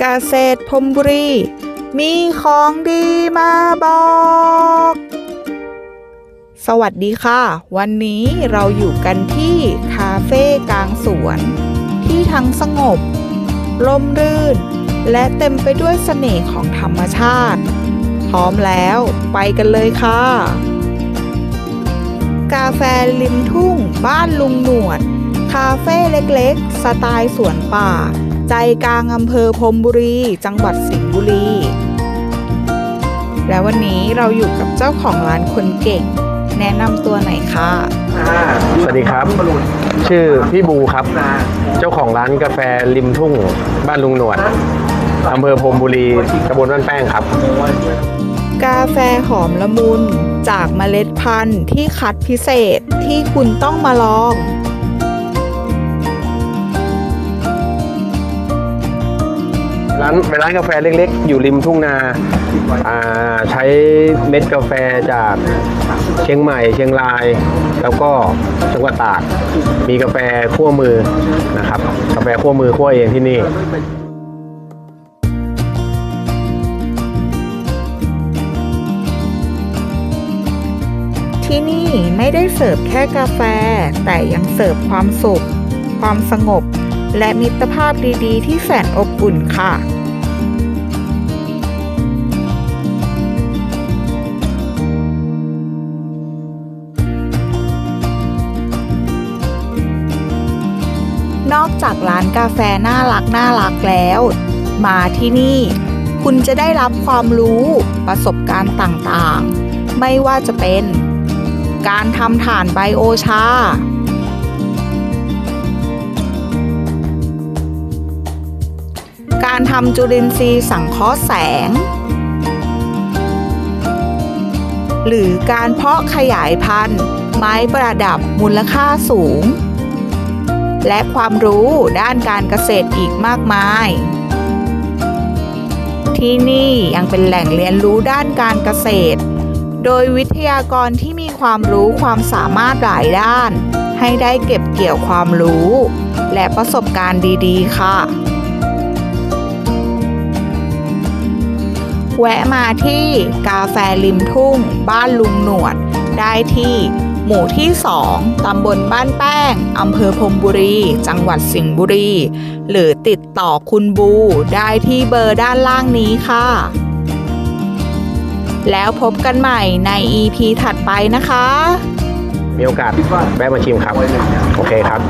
เกษตรพรมบุรี มีของดีมาบอก สวัสดีค่ะ วันนี้เราอยู่กันที่คาเฟ่กลางสวน ที่ทั้งสงบร่มรื่น และเต็มไปด้วยเสน่ห์ของธรรมชาติ พร้อมแล้วไปกันเลยค่ะ กาแฟริมทุ่ง บ้านลุงหนวด คาเฟ่เล็กๆ สไตล์สวนป่า ใจกลางอำเภอพรมบุรี จังหวัดสิงห์บุรี และวันนี้เราอยู่กับเจ้าของร้านคนเก่ง แนะนำตัวหน่อยค่ะสวัสดีครับ ชื่อพี่บูครับ เจ้าของร้านกาแฟริมทุ่ง บ้านลุงหนวดอำเภอพรมบุรีตำบลบ้านแป้งครับ กาแฟหอมละมุน จากเมล็ดพันธุ์ที่คัดพิเศษที่คุณต้องมาลอง ร้านเป็นร้านกาแฟเล็กๆ อยู่ริมทุ่งนาอ่าใช้เม็ดกาแฟจากเชียงใหม่ เชียงราย แล้วก็จังหวัดตาก มีกาแฟคั่วมือนะครับ กาแฟคั่วมือคั่วเองที่นี่ที่นี่ไม่ได้เสิร์ฟแค่กาแฟ แต่ยังเสิร์ฟความสุข ความสงบ และมิตรภาพดีๆ ที่แสนอบอุ่นค่ะ นอกจากร้านกาแฟน่ารักน่ารักแล้ว มาที่นี่ คุณจะได้รับความรู้ประสบการณ์ต่างๆ ไม่ว่าจะเป็น การทำฐานไบโอชา การทำจุลินทรีย์สังเคราะห์แสง หรือการเพาะขยายพันธุ์ ไม้ประดับมูลค่าสูง และความรู้ด้านการเกษตรอีกมากมาย ที่นี่ยังเป็นแหล่งเรียนรู้ด้านการเกษตร โดยวิทยากรที่มีความรู้ความสามารถหลายด้าน ให้ได้เก็บเกี่ยวความรู้ และประสบการณ์ดีๆ ค่ะแวะมาที่กาแฟริมทุ่ง บ้านลุงหนวด ได้ที่ หมู่ที่ 2 ตำบลบ้านแป้ง อำเภอพรมบุรี จังหวัดสิงห์บุรี หรือติดต่อคุณบูได้ที่เบอร์ด้านล่างนี้ค่ะ แล้วพบกันใหม่ใน EP ถัดไปนะคะ มีโอกาสแวะมาชิมครับ โอเคครับ